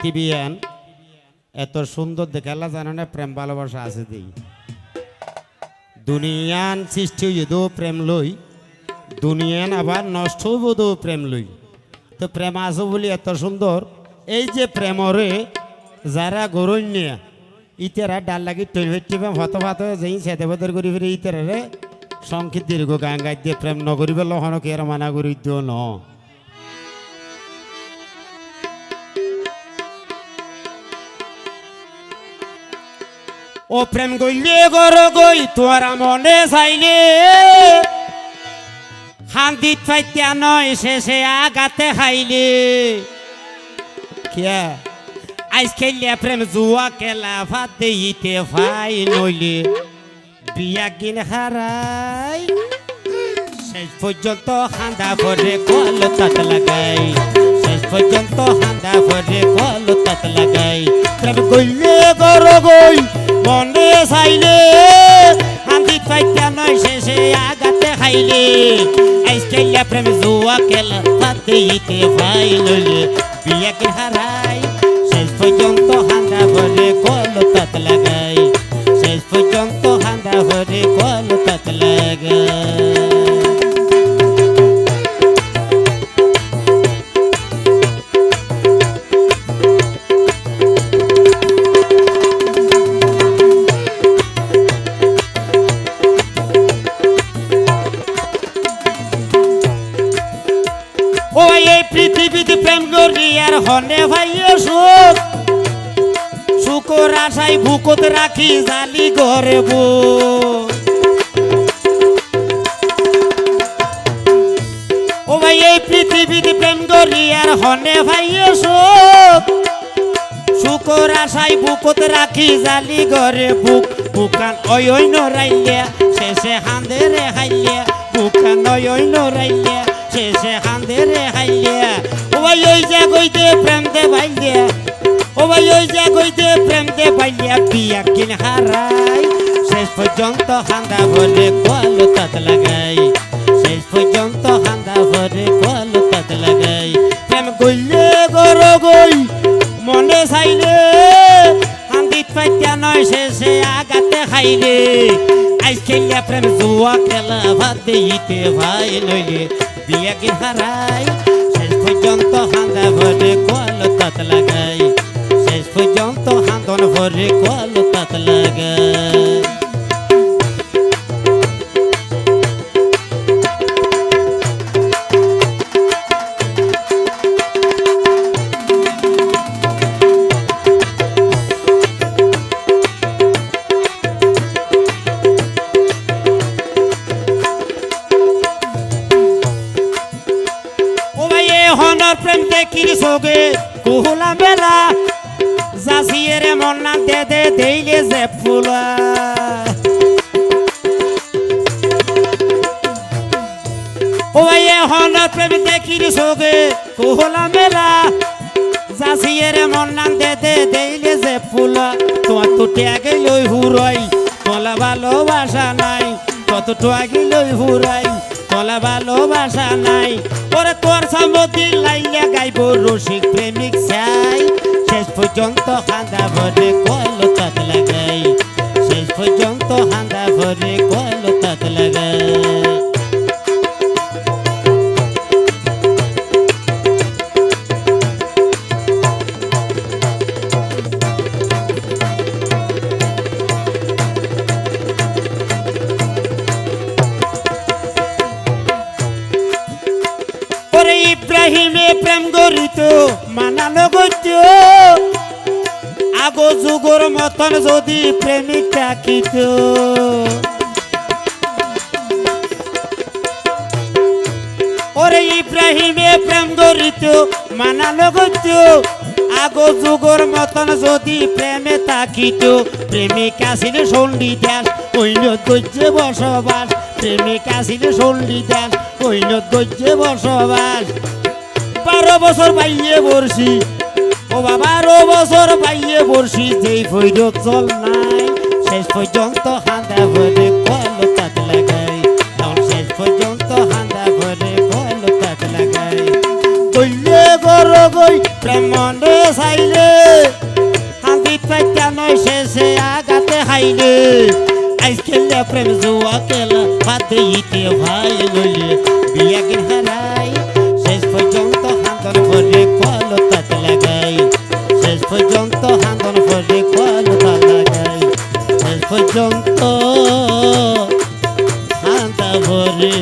TVN এত সুন্দর দেখে আল্লাহ জানে না, প্রেম ভালোবাসা আছে দিই। দুনিয়ান সৃষ্টি হইব প্রেম লই, দুনিয়ান আবার নষ্ট তো প্রেম লই। তো প্রেম আছে বলি এত সুন্দর, এই যে প্রেমরে যারা গরণ্যা ইতারা ডাল লাগি তৈরি হইতে হত ভাত যেই সেতে বদর করি ফিরে ইতারে সংক্ষিপ্ত দীর্ঘ গান গাই দিয়ে প্রেম নগরিবে লহন কে আর মানা করি দিও ন ও প্রেম গইলে গর গই, তোরা মনে চাইলে হান্দিত ফাইতিয়া নয়, শেষে আগাতে খাইলে কিয়া আইস খেলিয়া প্রেম জুয়া খেলা ভাত দিতে ভাই নইলে। বিয়া কিন হারাই, শেষ পর্যন্ত হান্দা ভরে কল তাত লাগাই। শেষ পর্যন্ত হান্দা ভরে কল তাত লাগাই। প্রেম গইলে গর গই মনে চাইলে হান্দিত পাইতা নয়, শেষে আগাতে খাইলে আইসকেলিয়া প্রেম জুয়া খেল, তাতে ইতে ভাই নইলে বিয়া কিন হারাই, শেষ পর্যন্ত হাঁদা ভরে কল তাত লাগাই। শেষ পর্যন্ত হাঁদা ভরে কল তাত লাগাই। আর হনে ভাইয়ে সুখ। শুকর আশাই বুকত রাখি জালি ঘরে বো ও ভাই, এই পৃথিবীতে প্রেম করি আর হনে ভাইয়ে সুখ। শুকর আশাই বুকত রাখি জালি ঘরে বুক। বুকান ওই ওই নরাইলিয়া শেষে হান্দে রে হাইলিয়া বুকান ওই ওই নরাইলিয়া শেষে হান্দে রে হাইলিয়া ভাই ওই যা গইতে প্রেম দে ভাইলিয়া ও ভাই ওই যা গইতে প্রেম দে ভাইলিয়া বিয়া কিন হারাই। শেষ পর্যন্ত হান্দা ভরে কল তাত লাগাই। শেষ পর্যন্ত হান্দা ভরে কল তাত লাগাই। প্রেম গইলে গর গই, মনে চাইলে, হান্দিত পাইতা নয় শেষে আগাতে খাইলে আইস খেলিয়া প্রেম জুয়া খেলা ভাত দিতে ভাই নইলে বিয়া কি হারাই। পর্যন্ত হান্দা ভরে কল তাত লাগাই। শেষ পর্যন্ত হাঁদন ভরে কল তাত লাগাই। সোগে কুহুলা মেলা জাসিয়ের মন না দে দে, দেইলে যে ফুলা। ও ভাই, এ হনর প্রেম দেখির সোগে কুহুলা মেলা জাসিয়ের মন না দে দে, দেইলে যে ফুলা। তোমার তো ট্যাগে লই হুরই তোলা ভালোবাসা নাই কত ট্যাগে লই হুরাই। তোলা ভালোবাসা নাই। পরে তোর সম্মতি লাইয়া গাইব রসিক প্রেমিক চাই। শেষ পর্যন্ত হান্দা ভরে কল তাক লাগাই। শেষ পর্যন্ত হান্দা ভরে কল মতন যদি প্রেমিক ডাকিত ওরে ইব্রাহিমে প্রেম গরিত মানানো গত্য আগো যুগর মতন যদি প্রেমে তাকিত প্রেমিক আসিল সন্ডি দাস অন্য দৈর্যে বসবাস। প্রেমিক আসিল সন্ডি দাস অন্য দৈর্যে বসবাস। বারো বছর বাইয়ে বর্ষি ও বাবার ও বছর পাইয়ে বর্ষি যেই ফৈর চল নাই, শেষ পর্যন্ত হাঁদা ভরে কল তাক লাগাই শেষ পর্যন্ত হাঁদা ভরে কল তাক লাগাই কইলে গর গই প্রেমনে চাইলে হাঁদিত পাইতা নয়, শেষে আগাতে প্রেম জুয়া কেলা পাতে ইতে ভাই গইলে পর্যন্ত হান্দা ভরে